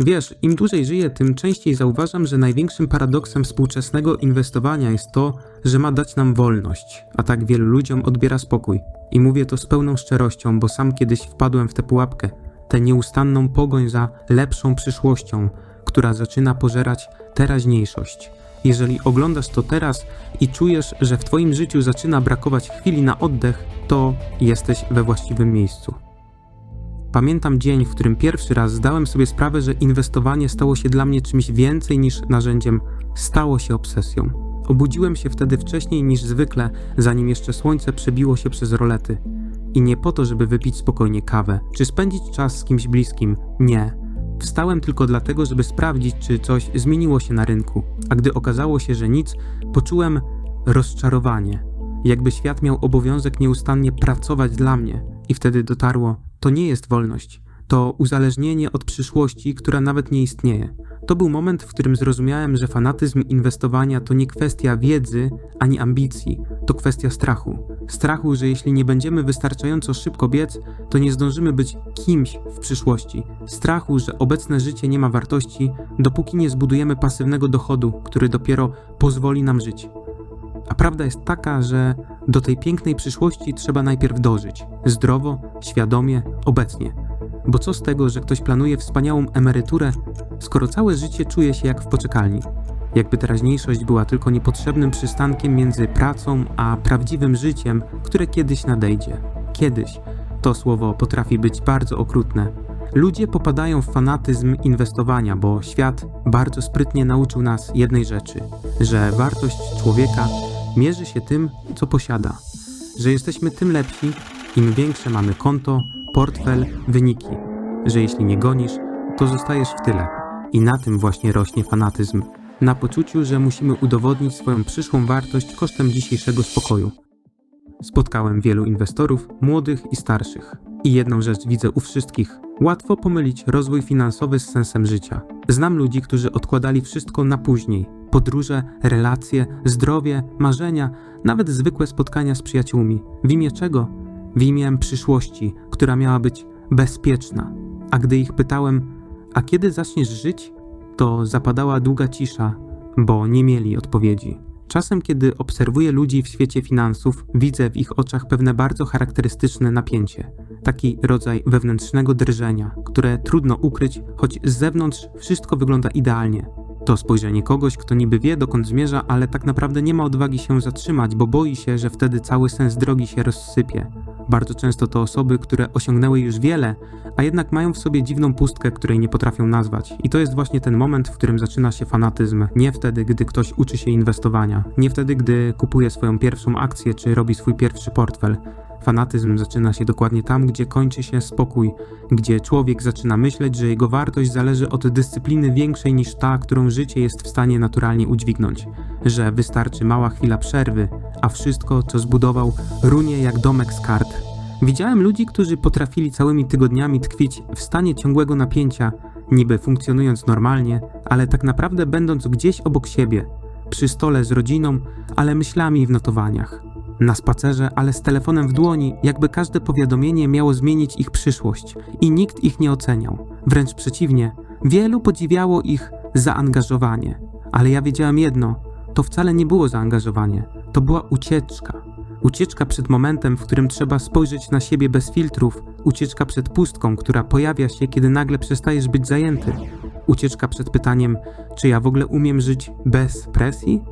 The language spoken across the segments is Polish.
Wiesz, im dłużej żyję, tym częściej zauważam, że największym paradoksem współczesnego inwestowania jest to, że ma dać nam wolność, a tak wielu ludziom odbiera spokój. I mówię to z pełną szczerością, bo sam kiedyś wpadłem w tę pułapkę, tę nieustanną pogoń za lepszą przyszłością, która zaczyna pożerać teraźniejszość. Jeżeli oglądasz to teraz i czujesz, że w Twoim życiu zaczyna brakować chwili na oddech, to jesteś we właściwym miejscu. Pamiętam dzień, w którym pierwszy raz zdałem sobie sprawę, że inwestowanie stało się dla mnie czymś więcej niż narzędziem, stało się obsesją. Obudziłem się wtedy wcześniej niż zwykle, zanim jeszcze słońce przebiło się przez rolety. I nie po to, żeby wypić spokojnie kawę, czy spędzić czas z kimś bliskim. Nie. Wstałem tylko dlatego, żeby sprawdzić, czy coś zmieniło się na rynku. A gdy okazało się, że nic, poczułem rozczarowanie. Jakby świat miał obowiązek nieustannie pracować dla mnie. I wtedy dotarło, to nie jest wolność. To uzależnienie od przyszłości, która nawet nie istnieje. To był moment, w którym zrozumiałem, że fanatyzm inwestowania to nie kwestia wiedzy ani ambicji, to kwestia strachu. Strachu, że jeśli nie będziemy wystarczająco szybko biec, to nie zdążymy być kimś w przyszłości. Strachu, że obecne życie nie ma wartości, dopóki nie zbudujemy pasywnego dochodu, który dopiero pozwoli nam żyć. A prawda jest taka, że do tej pięknej przyszłości trzeba najpierw dożyć zdrowo, świadomie, obecnie. Bo co z tego, że ktoś planuje wspaniałą emeryturę, skoro całe życie czuje się jak w poczekalni? Jakby teraźniejszość była tylko niepotrzebnym przystankiem między pracą a prawdziwym życiem, które kiedyś nadejdzie. Kiedyś. To słowo potrafi być bardzo okrutne. Ludzie popadają w fanatyzm inwestowania, bo świat bardzo sprytnie nauczył nas jednej rzeczy: że wartość człowieka mierzy się tym, co posiada. Że jesteśmy tym lepsi, im większe mamy konto, portfel, wyniki. Że jeśli nie gonisz, to zostajesz w tyle. I na tym właśnie rośnie fanatyzm. Na poczuciu, że musimy udowodnić swoją przyszłą wartość kosztem dzisiejszego spokoju. Spotkałem wielu inwestorów, młodych i starszych. I jedną rzecz widzę u wszystkich. Łatwo pomylić rozwój finansowy z sensem życia. Znam ludzi, którzy odkładali wszystko na później. Podróże, relacje, zdrowie, marzenia, nawet zwykłe spotkania z przyjaciółmi. W imię czego? W imię przyszłości, która miała być bezpieczna. A gdy ich pytałem, a kiedy zaczniesz żyć? To zapadała długa cisza, bo nie mieli odpowiedzi. Czasem, kiedy obserwuję ludzi w świecie finansów, widzę w ich oczach pewne bardzo charakterystyczne napięcie. Taki rodzaj wewnętrznego drżenia, które trudno ukryć, choć z zewnątrz wszystko wygląda idealnie. To spojrzenie kogoś, kto niby wie, dokąd zmierza, ale tak naprawdę nie ma odwagi się zatrzymać, bo boi się, że wtedy cały sens drogi się rozsypie. Bardzo często to osoby, które osiągnęły już wiele, a jednak mają w sobie dziwną pustkę, której nie potrafią nazwać. I to jest właśnie ten moment, w którym zaczyna się fanatyzm. Nie wtedy, gdy ktoś uczy się inwestowania, nie wtedy, gdy kupuje swoją pierwszą akcję czy robi swój pierwszy portfel. Fanatyzm zaczyna się dokładnie tam, gdzie kończy się spokój, gdzie człowiek zaczyna myśleć, że jego wartość zależy od dyscypliny większej niż ta, którą życie jest w stanie naturalnie udźwignąć, że wystarczy mała chwila przerwy, a wszystko, co zbudował, runie jak domek z kart. Widziałem ludzi, którzy potrafili całymi tygodniami tkwić w stanie ciągłego napięcia, niby funkcjonując normalnie, ale tak naprawdę będąc gdzieś obok siebie, przy stole z rodziną, ale myślami w notowaniach. Na spacerze, ale z telefonem w dłoni, jakby każde powiadomienie miało zmienić ich przyszłość i nikt ich nie oceniał. Wręcz przeciwnie, wielu podziwiało ich zaangażowanie. Ale ja wiedziałem jedno: to wcale nie było zaangażowanie, to była ucieczka. Ucieczka przed momentem, w którym trzeba spojrzeć na siebie bez filtrów, ucieczka przed pustką, która pojawia się, kiedy nagle przestajesz być zajęty. Ucieczka przed pytaniem, czy ja w ogóle umiem żyć bez presji?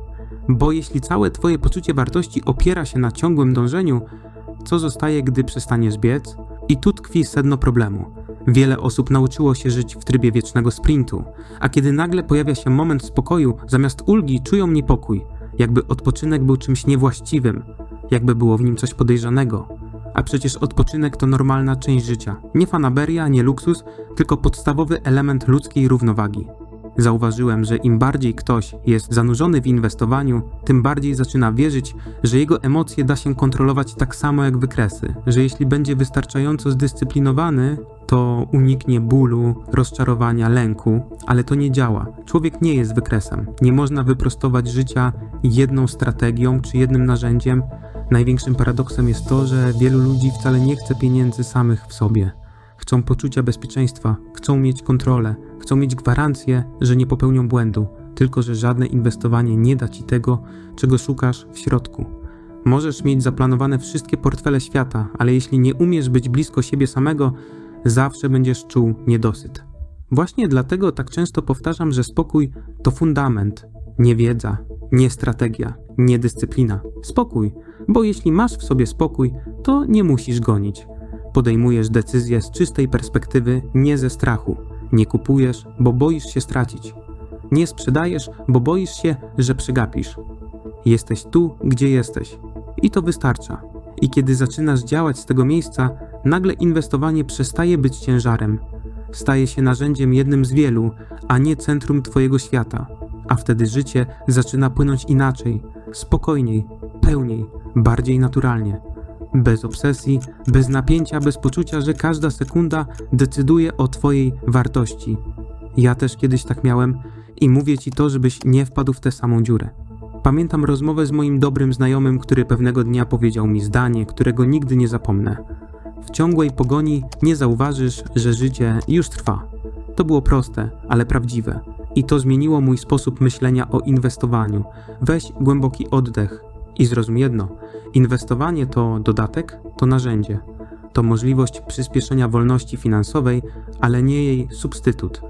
Bo jeśli całe Twoje poczucie wartości opiera się na ciągłym dążeniu, co zostaje, gdy przestaniesz biec? I tu tkwi sedno problemu. Wiele osób nauczyło się żyć w trybie wiecznego sprintu, a kiedy nagle pojawia się moment spokoju, zamiast ulgi czują niepokój, jakby odpoczynek był czymś niewłaściwym, jakby było w nim coś podejrzanego. A przecież odpoczynek to normalna część życia. Nie fanaberia, nie luksus, tylko podstawowy element ludzkiej równowagi. Zauważyłem, że im bardziej ktoś jest zanurzony w inwestowaniu, tym bardziej zaczyna wierzyć, że jego emocje da się kontrolować tak samo jak wykresy, że jeśli będzie wystarczająco zdyscyplinowany, to uniknie bólu, rozczarowania, lęku, ale to nie działa. Człowiek nie jest wykresem. Nie można wyprostować życia jedną strategią czy jednym narzędziem. Największym paradoksem jest to, że wielu ludzi wcale nie chce pieniędzy samych w sobie. Chcą poczucia bezpieczeństwa, chcą mieć kontrolę, chcą mieć gwarancję, że nie popełnią błędu, tylko że żadne inwestowanie nie da ci tego, czego szukasz w środku. Możesz mieć zaplanowane wszystkie portfele świata, ale jeśli nie umiesz być blisko siebie samego, zawsze będziesz czuł niedosyt. Właśnie dlatego tak często powtarzam, że spokój to fundament, nie wiedza, nie strategia, nie dyscyplina. Spokój, bo jeśli masz w sobie spokój, to nie musisz gonić. Podejmujesz decyzje z czystej perspektywy, nie ze strachu. Nie kupujesz, bo boisz się stracić. Nie sprzedajesz, bo boisz się, że przegapisz. Jesteś tu, gdzie jesteś. I to wystarcza. I kiedy zaczynasz działać z tego miejsca, nagle inwestowanie przestaje być ciężarem. Staje się narzędziem jednym z wielu, a nie centrum Twojego świata. A wtedy życie zaczyna płynąć inaczej, spokojniej, pełniej, bardziej naturalnie. Bez obsesji, bez napięcia, bez poczucia, że każda sekunda decyduje o Twojej wartości. Ja też kiedyś tak miałem i mówię Ci to, żebyś nie wpadł w tę samą dziurę. Pamiętam rozmowę z moim dobrym znajomym, który pewnego dnia powiedział mi zdanie, którego nigdy nie zapomnę. W ciągłej pogoni nie zauważysz, że życie już trwa. To było proste, ale prawdziwe. I to zmieniło mój sposób myślenia o inwestowaniu. Weź głęboki oddech i zrozum jedno: inwestowanie to dodatek, to narzędzie. To możliwość przyspieszenia wolności finansowej, ale nie jej substytut.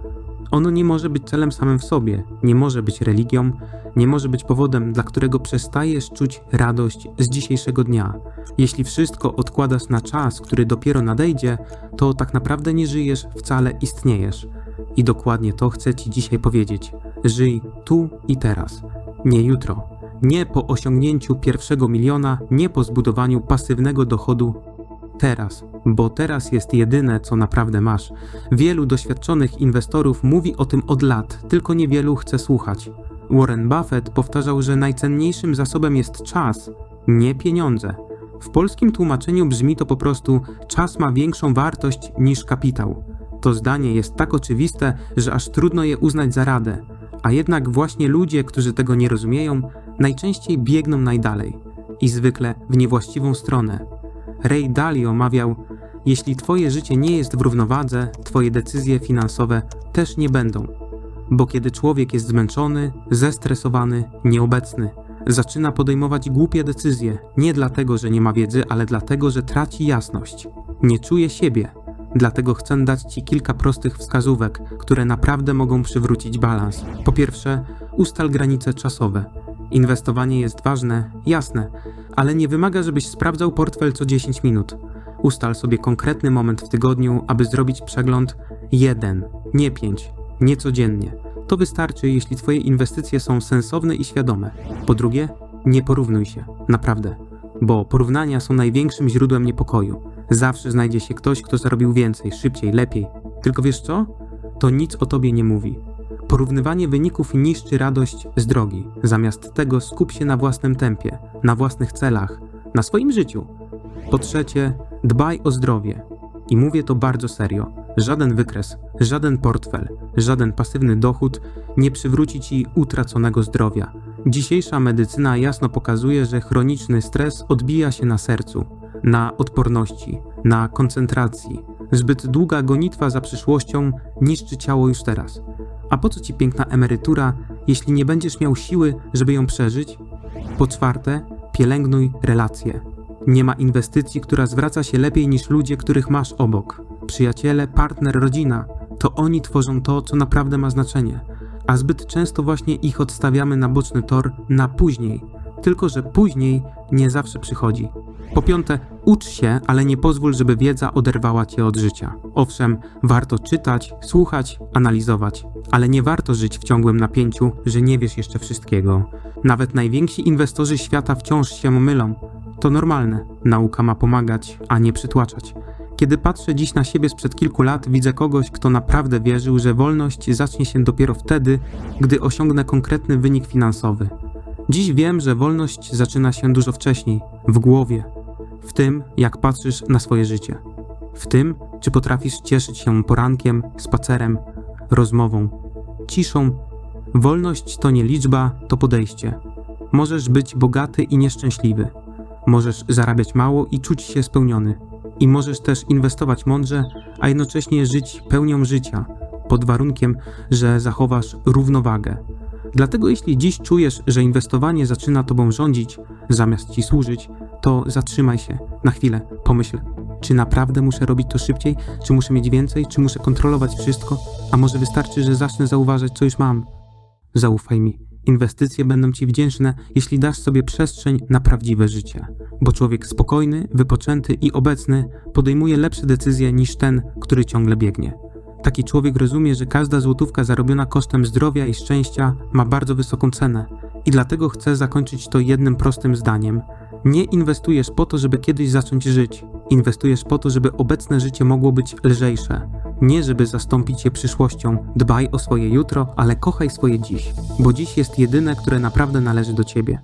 Ono nie może być celem samym w sobie, nie może być religią, nie może być powodem, dla którego przestajesz czuć radość z dzisiejszego dnia. Jeśli wszystko odkładasz na czas, który dopiero nadejdzie, to tak naprawdę nie żyjesz, wcale istniejesz. I dokładnie to chcę Ci dzisiaj powiedzieć. Żyj tu i teraz, nie jutro. Nie po osiągnięciu pierwszego miliona, nie po zbudowaniu pasywnego dochodu teraz, bo teraz jest jedyne, co naprawdę masz. Wielu doświadczonych inwestorów mówi o tym od lat, tylko niewielu chce słuchać. Warren Buffett powtarzał, że najcenniejszym zasobem jest czas, nie pieniądze. W polskim tłumaczeniu brzmi to po prostu: czas ma większą wartość niż kapitał. To zdanie jest tak oczywiste, że aż trudno je uznać za radę, a jednak właśnie ludzie, którzy tego nie rozumieją, najczęściej biegną najdalej i zwykle w niewłaściwą stronę. Ray Dalio mawiał: Jeśli twoje życie nie jest w równowadze, twoje decyzje finansowe też nie będą. Bo kiedy człowiek jest zmęczony, zestresowany, nieobecny, zaczyna podejmować głupie decyzje, nie dlatego, że nie ma wiedzy, ale dlatego, że traci jasność. Nie czuje siebie. Dlatego chcę dać Ci kilka prostych wskazówek, które naprawdę mogą przywrócić balans. Po pierwsze, ustal granice czasowe. Inwestowanie jest ważne, jasne, ale nie wymaga, żebyś sprawdzał portfel co 10 minut. Ustal sobie konkretny moment w tygodniu, aby zrobić przegląd jeden, nie pięć, nie codziennie. To wystarczy, jeśli Twoje inwestycje są sensowne i świadome. Po drugie, nie porównuj się, naprawdę, bo porównania są największym źródłem niepokoju. Zawsze znajdzie się ktoś, kto zarobił więcej, szybciej, lepiej. Tylko wiesz co? To nic o tobie nie mówi. Porównywanie wyników niszczy radość z drogi. Zamiast tego skup się na własnym tempie, na własnych celach, na swoim życiu. Po trzecie, dbaj o zdrowie. I mówię to bardzo serio. Żaden wykres, żaden portfel, żaden pasywny dochód nie przywróci ci utraconego zdrowia. Dzisiejsza medycyna jasno pokazuje, że chroniczny stres odbija się na sercu, na odporności, na koncentracji. Zbyt długa gonitwa za przyszłością niszczy ciało już teraz. A po co ci piękna emerytura, jeśli nie będziesz miał siły, żeby ją przeżyć? Po czwarte, pielęgnuj relacje. Nie ma inwestycji, która zwraca się lepiej niż ludzie, których masz obok. Przyjaciele, partner, rodzina to oni tworzą to, co naprawdę ma znaczenie, a zbyt często właśnie ich odstawiamy na boczny tor na później. Tylko, że później nie zawsze przychodzi. Po piąte, ucz się, ale nie pozwól, żeby wiedza oderwała cię od życia. Owszem, warto czytać, słuchać, analizować, ale nie warto żyć w ciągłym napięciu, że nie wiesz jeszcze wszystkiego. Nawet najwięksi inwestorzy świata wciąż się mylą. To normalne. Nauka ma pomagać, a nie przytłaczać. Kiedy patrzę dziś na siebie sprzed kilku lat, widzę kogoś, kto naprawdę wierzył, że wolność zacznie się dopiero wtedy, gdy osiągnę konkretny wynik finansowy. Dziś wiem, że wolność zaczyna się dużo wcześniej, w głowie, w tym, jak patrzysz na swoje życie, w tym, czy potrafisz cieszyć się porankiem, spacerem, rozmową, ciszą. Wolność to nie liczba, to podejście. Możesz być bogaty i nieszczęśliwy. Możesz zarabiać mało i czuć się spełniony. I możesz też inwestować mądrze, a jednocześnie żyć pełnią życia, pod warunkiem, że zachowasz równowagę. Dlatego jeśli dziś czujesz, że inwestowanie zaczyna tobą rządzić, zamiast ci służyć, to zatrzymaj się. Na chwilę, pomyśl, czy naprawdę muszę robić to szybciej, czy muszę mieć więcej, czy muszę kontrolować wszystko, a może wystarczy, że zacznę zauważać, co już mam. Zaufaj mi, inwestycje będą ci wdzięczne, jeśli dasz sobie przestrzeń na prawdziwe życie, bo człowiek spokojny, wypoczęty i obecny podejmuje lepsze decyzje niż ten, który ciągle biegnie. Taki człowiek rozumie, że każda złotówka zarobiona kosztem zdrowia i szczęścia ma bardzo wysoką cenę. I dlatego chce zakończyć to jednym prostym zdaniem. Nie inwestujesz po to, żeby kiedyś zacząć żyć. Inwestujesz po to, żeby obecne życie mogło być lżejsze. Nie żeby zastąpić je przyszłością. Dbaj o swoje jutro, ale kochaj swoje dziś, bo dziś jest jedyne, które naprawdę należy do ciebie.